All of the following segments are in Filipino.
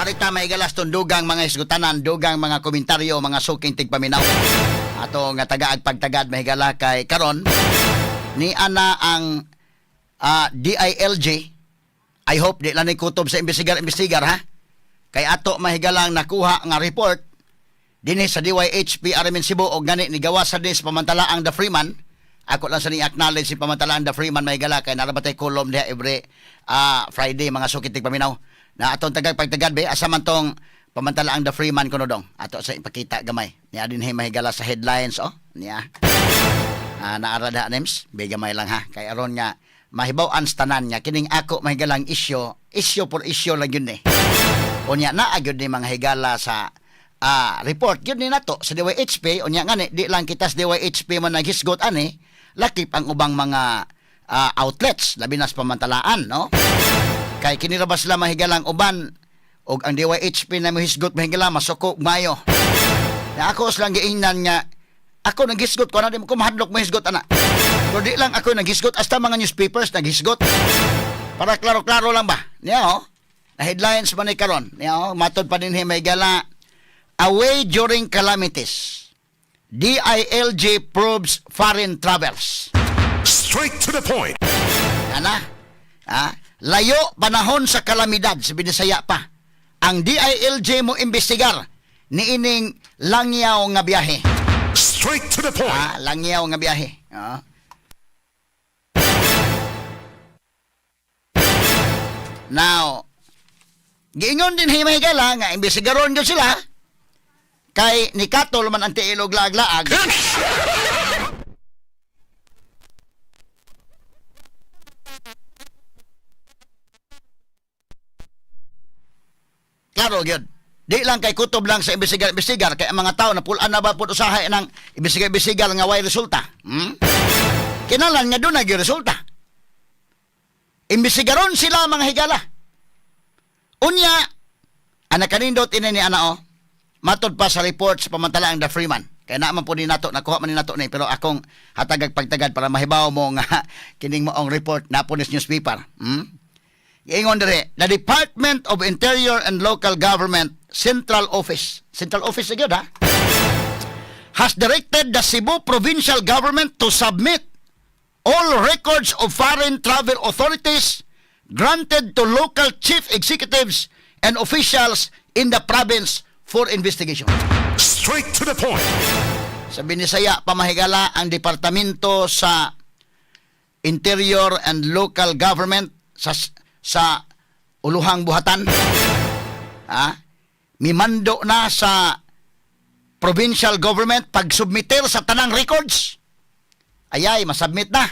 arita may galaston dugang mga isgutanan, dugang mga komentaryo, mga suking tigpaminaw. Ato nga tagaag pagtagad mahigala kay karon ni ana ang ah, DILG. I hope di lang kutob sa investigar-investigar ha. Kay ato mahigalang nakuha nga report dinhi sa DYHP Aramin Cebu og gani ni gawas sa dis pamantalaang the Freeman. Ako lang sa ni acknowledge si pamantalaang the Freeman mahigala kay narabatay kolom diha every ah, Friday mga sukit tigpaminaw na atong tagag pagtagad be asa man tong pamantalaang the Freeman kuno dong? Ato sa ipakita gamay. Niya din mahigala sa headlines oh. Niya Ah, naara da names gamay lang ha. Kay aron nga mahibaw-an sa tanan nga kining ako mahigalang isyo. Isyo por isyo lang yun eh. Unya na agyod ni mga higala sa ah, report. Yun ni nato sa DYHP unya nga ni di lang kita sa DYHP man naghisgot ani. Lakip ang ubang mga ah, outlets labi na sa pamantalaan no kay kinirabas la mahigalang uban? Og ang DYHP na mahisgot mahigala masuko mayo. Na ako lang giingnan nga ako naghisgot ko na di ko mahadlok mahisgot ana. Pero di lang ako naghisgot hasta mga newspapers naghisgot para klaro-klaro lang ba? Niya oh. Na headlines man ni karon. Niya oh matod pa din may gala. Away during calamities. DILG probes foreign travels. Straight to the point. ana ah, layo panahon sa kalamidad sa Binisaya pa ang DILG mo imbestigar ni ining langyaw nga biyahe Straight to the point. Ah, langyaw nga biyahe. Ah. Now, giingon din himahigala nga imbestigaron yun sila kay ni Katol man ang tiilog laag-laag. Klaro gyud. Di lang kay kutob lang sa imbestigar-imbestigar kay ang mga tao na pulaan na ba pud usahay ng imbestigar-imbestigar nga way resulta. Hmm? Kinalan nga doon nag resulta. Imbestigaron sila mga higala. Unya, anak kanindot ini ni ana o, matod pa sa report sa pamantalaang the Freeman. Kaya naman po ni nato, nakuha man ni nato ni, pero akong hatagag pagtagad para mahibaw mo nga kining mo ang report na po newspaper. Hmm? Ingon dire, the Department of Interior and Local Government Central Office, Central Office again ha, has directed the Cebu Provincial Government to submit all records of foreign travel authorities granted to local chief executives and officials in the province for investigation. Straight to the point. Sa Binisaya, pamahigala ang departamento sa Interior and Local Government sa sa Uluhang Buhatan. Ha? Mimando na sa provincial government pag-submitter sa tanang records. Ayay, masubmit na.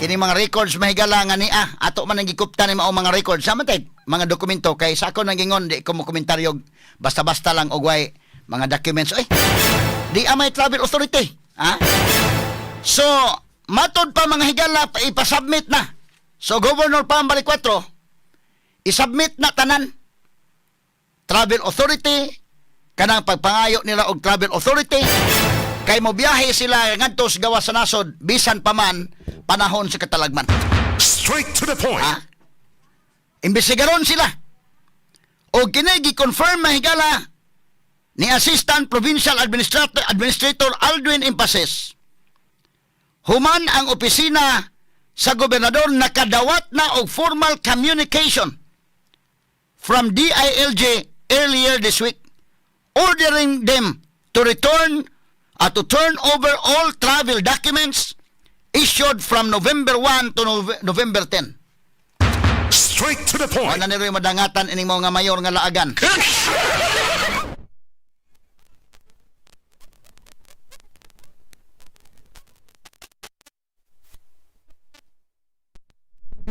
Kini mga records mahigala nga ni ah, ato man ang gikupta ni mao mga records. Sama tay mga dokumento kay sa ako nagingon di ko mo komentaryo basta-basta lang og way mga documents. Ay, di amay travel authority. Ha? So, matod pa mga higala pa ipasubmit na. So, Governor Pambali 4, isubmit na tanan. Travel Authority, kanang pagpangayo nila og Travel Authority, kay mo biyahe sila ngadto sa gawas sa nasod, bisan pa man, panahon sa katalagman. Straight to the point. Ha? Imbestigaron sila. O kini gi-confirm mahigala ni Assistant Provincial Administrator, Administrator Aldwin Impases. Human ang opisina sa gobernador nakadawat na og formal communication from DILG earlier this week ordering them to return uh, to turn over all travel documents issued from November 1 to Nove- November 10. Straight to the point. Ano nila madangatan ining mga mayor nga laagan?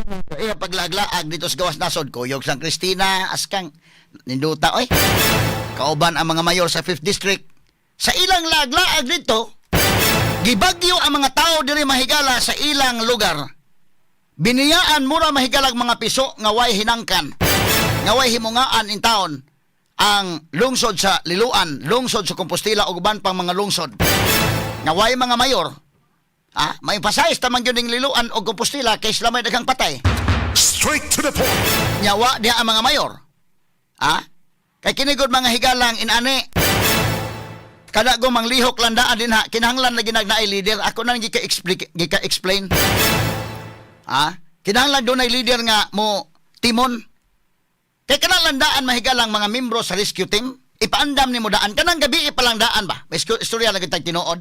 Iya paglaglaag dito sa gawas nasod kuyog sang Kristina askang ninduta oy. Kauban ang mga mayor sa 5th district. Sa ilang laglaag dito, gibagyo ang mga tao diri mahigala sa ilang lugar. Biniyaan mura mahigalag mga piso nga way hinangkan. Nga way himungaan in town ang lungsod sa Liluan, lungsod sa Compostela ug uban pang mga lungsod. Nga way mga mayor Ah, may pasayas tamang yun ng liluan o Compostela kay sila may daghang patay. Straight to the point. Nyawa diha ang mga mayor. Ah, Kay kinigod mga higalang inani. Kada go manglihok landaan din ha. Kinahanglan na ginagnaay leader. Ako na gika explain gika explain. Ha? Kinahanglan do nay leader nga mo timon. Kay kanang landaan mahigalang mga membro sa rescue team. Ipaandam ni mo daan kanang gabi ipalang daan ba? May istorya- lagi tag tinuod.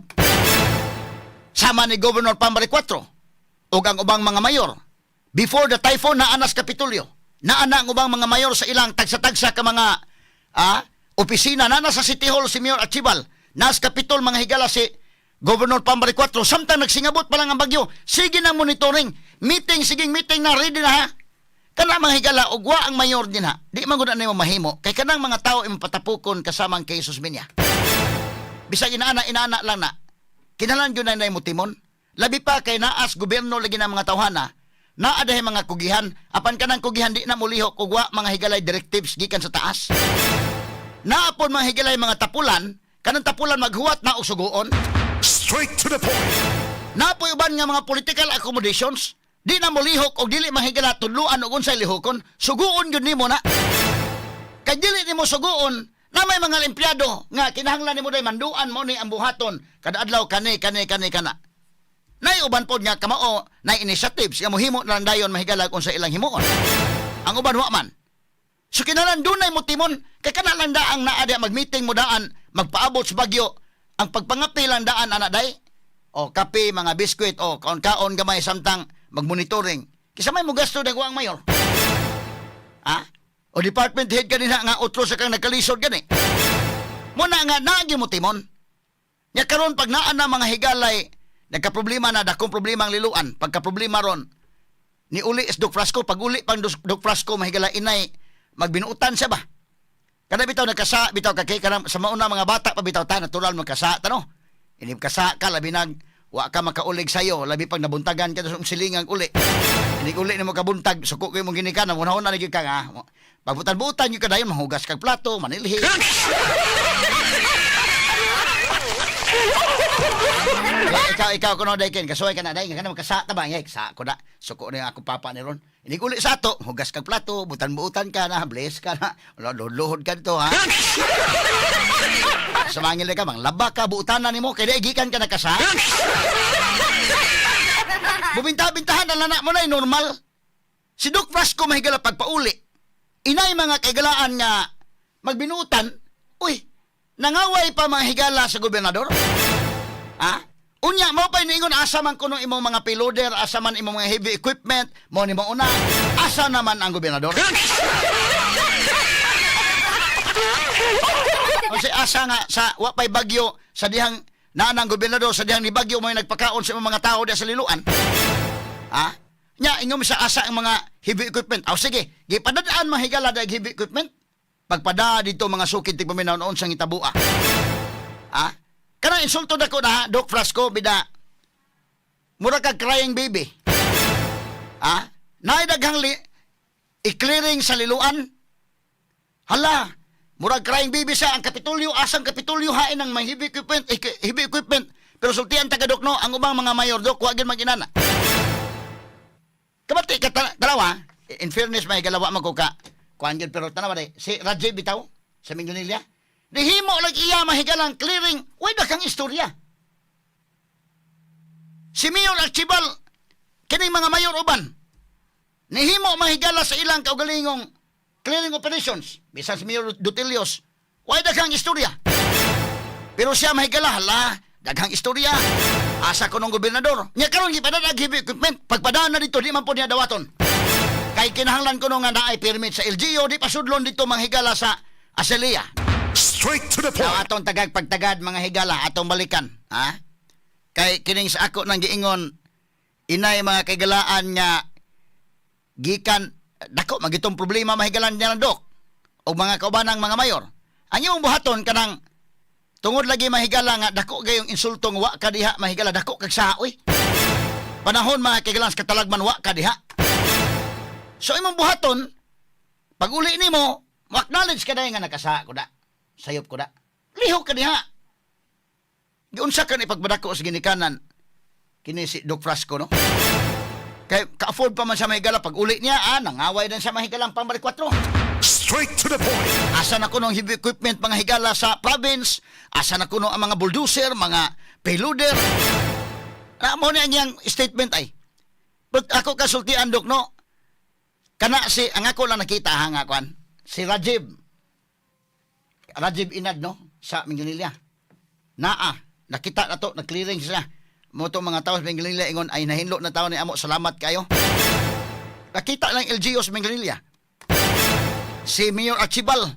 Sama ni Governor Pambari 4 ug ang ubang mga mayor. Before the typhoon na anas Kapitolyo. Naana ang ubang mga mayor sa ilang tagsa-tagsa ka mga ah, opisina na nasa City Hall si Mayor Archibal. Nas Kapitol mga higala si Governor Pambari 4. Samtang nagsingabot pa lang ang bagyo. Sige na monitoring. Meeting, siging meeting na ready na ha. Kana mga higala ugwa ang mayor din ha. Di man gud na mahimo kay kanang mga tao imong patapukon kasama ang kay Jesus Minya. Bisag inaana inaana lang na. Kinalan gyud na mo timon. Labi pa kay naas gobyerno lagi ng mga tawhana. Naa dahi mga kugihan, apan kanang kugihan di na mulihok ug wa mga higalay directives gikan sa taas. Naapon mga higalay mga tapulan, kanang tapulan maghuwat na og suguon. Straight to the point. Napoy uban nga mga political accommodations, di na mulihok og dili mahigala tudluan og unsay lihokon, suguon gyud nimo na. Kay dili nimo suguon, na may mga empleyado nga kinahanglan nimo day manduan mo ni ang buhaton kada adlaw kani kani kani kana. Nay uban pod nga kamao na initiatives nga mohimo na lang dayon mahigala kung sa ilang himuon. Ang uban wa man. So kinalan dunay mo timon kay kana lang daang naa mag-meeting mo daan magpaabot sa bagyo ang pagpangapi lang daan ana day o kape mga biskwit o kaon-kaon gamay samtang magmonitoring. Kisa may mo gasto dagwa ang mayor. Ha? O department head kanina nga utro sa kang nagkalisod gani. Muna nga naagi mo timon. Nya karon pag naa na mga higalay nagka-problema na dakong problema ang liluan. Pagka problema ron ni uli is Doc Frasco. Pag uli pang Doc Frasco mahigala inay magbinuutan siya ba? Kada bitaw nagkasa bitaw ka kay kanang sa mauna mga bata pa bitaw ta natural magkasa ta no? Ini kasa ka labi nag wa ka makaulig sayo. Labi pag nabuntagan ka sa silingang uli. Ini uli ni mo kabuntag suko kay mo ginika na muna na lagi ka nga pagbutan-butan yung kadayon mahugas kag plato manilhi Ya, ikaw, ikaw, kuno day ken, kasuway ka na nga ka na magkasa, tabang, yay, sa ako na, suko na ako papa ni Ron. Hindi kuli sa ato, hugas kag plato, butan-butan ka na, bless ka na, luhod ka dito, ha? sa mangil ka, mang laba ka, buutan na ni mo, kaya igikan ka na kasa. Bubinta-bintahan ang lana mo na, normal. Si Doc Frasco mahigala pagpauli. Inay mga kaigalaan nga magbinutan, uy, nangaway pa mga higala sa gobernador. Ha? Unya, mo pa iningon asa man kuno imong mga payloader, asa man imong mga heavy equipment, mo ni mo una, asa naman ang gobernador? Kasi asa nga sa wa pay bagyo sa dihang naanang gobernador sa dihang ni bagyo mo yung nagpakaon sa mga tao diha sa liluan. Ha? Nya ingom sa asa ang mga heavy equipment. Aw sige, gipadadaan mahigala dag heavy equipment. Pagpada dito mga sukid tigpaminaw noon sang itabua. Ha? Kanang insulto na ko na, Doc Frasco, bida. Mura kag crying baby. Ha? Naidaghang li i-clearing sa liluan. Hala, murag crying baby sa ang kapitulyo, asang kapitulyo hain ng mga heavy equipment, eh, heavy equipment. Pero sultian taga Doc, no, ang ubang mga mayor, Doc, wag yun mag-inana. Kabati ka ta- dalawa, in fairness may galawa man ko ka. Kuan gyud pero tanawa day. Si Rajay bitaw sa Mingonilla. Nihimo lang iya mahigalang clearing. Way da kang istorya. Si Mayor Archibal kining mga mayor uban. Nihimo mahigala sa ilang kaugalingong clearing operations. Bisan si Mayor Dutilios. Way da kang istorya. Pero siya mahigala hala, daghang istorya. Asa ko ng gobernador. Nya karon gipadala heavy equipment. Pagpadaan na dito di man po niya dawaton. Kay kinahanglan ko nung nga naay permit sa LGU di pasudlon dito manghigala sa Aselia. Straight to the Now point. atong tagag pagtagad mga higala atong balikan, ha? Kay kining sa ako nang giingon inay mga kaigalaan nga gikan dako magitong problema mahigalan niya ng dok o mga kaubanang mga mayor. Ang imong buhaton kanang tungod lagi mahigala nga dako gayong insultong wa ka diha mahigala dako kag saoy. Panahon mga kaigalan sa katalagman wa ka diha. So imong buhaton pag uli nimo, acknowledge ka na nga nakasa ko da. Sayop ko da. Lihok ka diha. Giunsa ka ni pagbadako sa ginikanan kini si Doc Frasco no? Kay ka-afford pa man sa mahigala pag uli niya ah nangaway din sa mahigalang pambalik 4. Straight to the point. Asa na kuno ang heavy equipment mga higala sa province, asa na kuno ang mga bulldozer, mga payloader. Na mo ni ang iyang statement ay. But ako kasultian dok no. Kana si ang ako lang nakita ha nga kwan. Si Rajiv. Rajiv Inad no sa Minglanilla. Naa, nakita na to, nag-clearing sila. Mo to mga tao sa Minglanilla ingon ay nahinlo na tao ni amo, salamat kayo. Nakita lang LGU sa Minglanilla si Mayor Archibal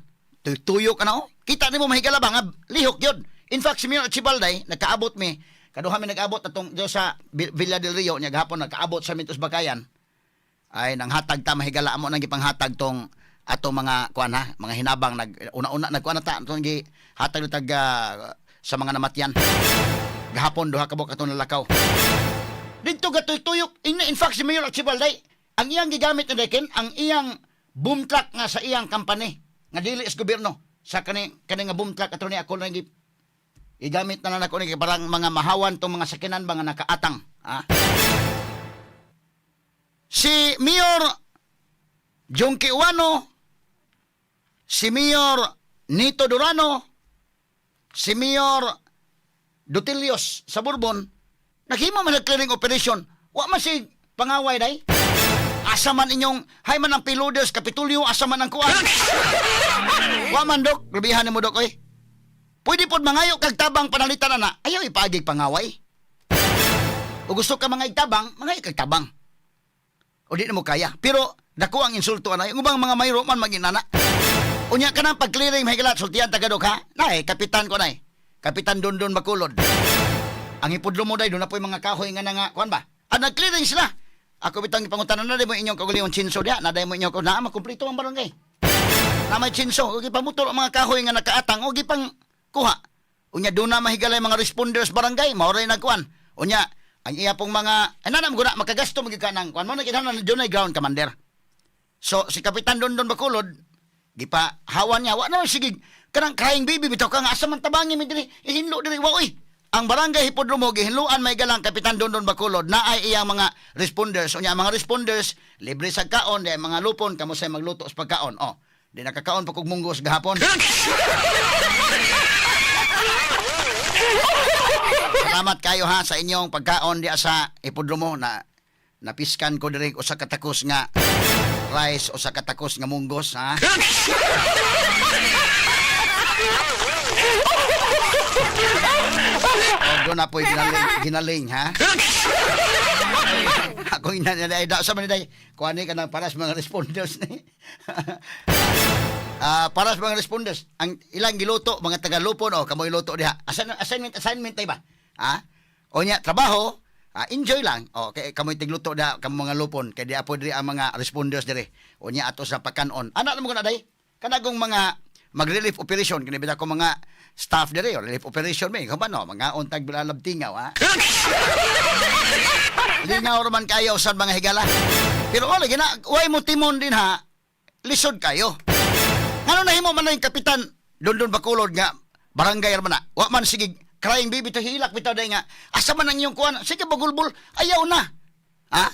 tuyo ka na oh. Kita nimo mahigala ba nga lihok yun. In fact si Mayor Archibal day nagkaabot mi kaduha mi nag-abot atong diyo sa Vi- Villa del Rio nya gahapon nagkaabot sa Mintos Bakayan ay nang hatag ta mahigala amo nang gipanghatag tong ato mga kuan mga hinabang nag una-una nagkuan na ta atong gi hatag tag ah, sa mga namatyan. Gahapon duha ka buok atong nalakaw. Dito gatoy-tuyok. In, in fact, si Mayor Archibald day, ang iyang gigamit ni Dekin, ang iyang truck nga sa iyang company, nga dili is gobyerno, sa kani, kani nga truck, ato ni ako lang gi, igamit na na ako ni parang mga mahawan tong mga sakinan nga nakaatang. Ha? Si Mayor Jongki Uwano, si Mayor Nito Durano, si Mayor Dutilios sa Bourbon, naghimo man clearing operation. Wa man si pangaway day. Asa man inyong hay man ang pilodes kapitulyo asa man ang kuan. Wa man dok, grabihan mo dok oy. Pwede pod mangayo kag tabang panalitan na ayaw ipaagig pangaway. O gusto ka mga tabang, mangayo kag tabang. O di na mo kaya. Pero dako ang insulto ana. Yung ubang mga mayro man maginana. Unya ka nang pag-clearing mahigalat sultihan tagadok ha. Nay, kapitan ko nay. Kapitan Dondon Bakulod. Ang ipudlo mo day doon na po yung mga kahoy nga nga kuan ba? Ah, nag-clearing sila. Ako bitang ipangutanan na mo inyong kaguliong chinso diha, na mo inyong na makumpleto ang barangay. Na may chinso, og ipamutol ang mga kahoy nga nakaatang og ipang kuha. Unya doon na mahigalay mga responders barangay, mao ray nagkuan. Unya ang iya pong mga ananam guna makagasto magiga nang kuan mo na kinahanglan na doon ay ground commander. So si Kapitan Dondon Bakulod, gipa hawan niya, wa na sige, kanang crying baby bitaw ka nga asa man tabangi mi diri, ihinlo diri wa oy. Ang barangay Hipodromo gihinluan may galang Kapitan Dondon Bakulod na ay iyang mga responders. Unya mga responders libre sa kaon, di mga lupon kamo say magluto sa pagkaon. Oh, di nakakaon pa kog munggos gahapon. Salamat kayo ha sa inyong pagkaon di sa Hipodromo na napiskan ko diri usa ka takos nga rice o sa katakos nga munggos ha. o doon na po'y ginaling, ginaling ha. Ako ina na dai sa man dai. Kuan ni kanang paras mga responders ni. Ah, paras mga responders. Ang ilang giluto mga taga Lupon o kamoy luto diha. Asan assignment assignment tay ba? Ha? O nya trabaho, ah, enjoy lang. O kay kamoy tigluto da kamo mga Lupon kay di apo diri ang mga responders diri. O nya ato sa pakanon. Ana mo na day. Kanagong mga mag-relief operation kini bitaw ko mga staff diri relief operation may no mga untag bilalab tingaw ha. Lingaw raman kayo sa mga higala. Pero wala gina, way mo timon din ha. Lisod kayo. Ano na himo man na yung kapitan Dondon Bacolod nga barangay raman na. Wa man sige crying baby to hilak bitaw day nga. Asa man ang iyong kuan? Sige bagulbol. Ayaw na. Ha?